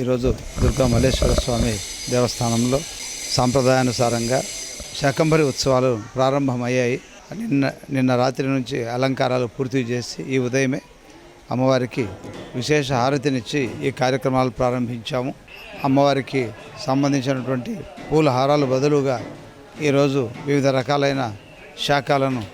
ఈరోజు దుర్గా మల్లేశ్వర స్వామి దేవస్థానంలో సాంప్రదాయానుసారంగా శాకంబరి ఉత్సవాలు ప్రారంభమయ్యాయి. నిన్న నిన్న రాత్రి నుంచి అలంకారాలు పూర్తి చేసి ఈ ఉదయమే అమ్మవారికి విశేష హారతినిచ్చి ఈ కార్యక్రమాలు ప్రారంభించాము. అమ్మవారికి సంబంధించినటువంటి పూల హారాలు బదులుగా ఈరోజు వివిధ రకాలైన శాఖలను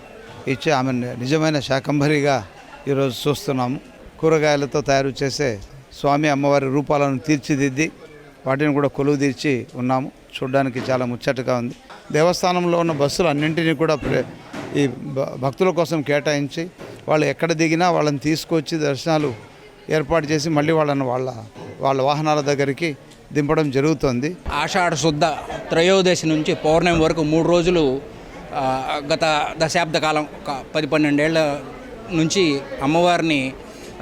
ఇచ్చి ఆమె నిజమైన శాకంబరిగా ఈరోజు చూస్తున్నాము. కూరగాయలతో తయారు చేసే స్వామి అమ్మవారి రూపాలను తీర్చిదిద్ది వాటిని కూడా కొలువు తీర్చి ఉన్నాము. చూడడానికి చాలా ముచ్చటగా ఉంది. దేవస్థానంలో ఉన్న బస్సులు అన్నింటినీ కూడా ప్రే- ఈ భ- భక్తుల కోసం కేటాయించి వాళ్ళు ఎక్కడ దిగినా వాళ్ళని తీసుకొచ్చి దర్శనాలు ఏర్పాటు చేసి మళ్ళీ వాళ్ళని వాళ్ళ వాళ్ళ వాహనాల దగ్గరికి దింపడం జరుగుతుంది. ఆషాఢ శుద్ధ త్రయోదశి నుంచి పౌర్ణమి వరకు మూడు రోజులు గత దశాబ్ద కాలం పది పన్నెండేళ్ళ నుంచి అమ్మవారిని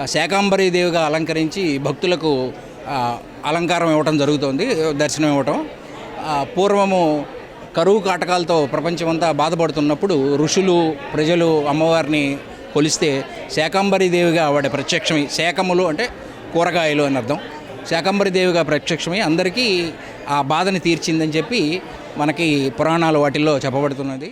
శాకాంబరీదేవిగా దేవిగా అలంకరించి భక్తులకు అలంకారం ఇవ్వటం జరుగుతోంది దర్శనం ఇవ్వటం. పూర్వము కరువు కాటకాలతో ప్రపంచమంతా బాధపడుతున్నప్పుడు ఋషులు ప్రజలు అమ్మవారిని కొలిస్తే శాకాంబరీదేవిగా ఆవిడ ప్రత్యక్షమై శాకములు అంటే కూరగాయలు అని అర్థం. శాకంబరిదేవిగా ప్రత్యక్షమై అందరికీ ఆ బాధని తీర్చిందని చెప్పి మనకి పురాణాలు వాటిల్లో చెప్పబడుతున్నది.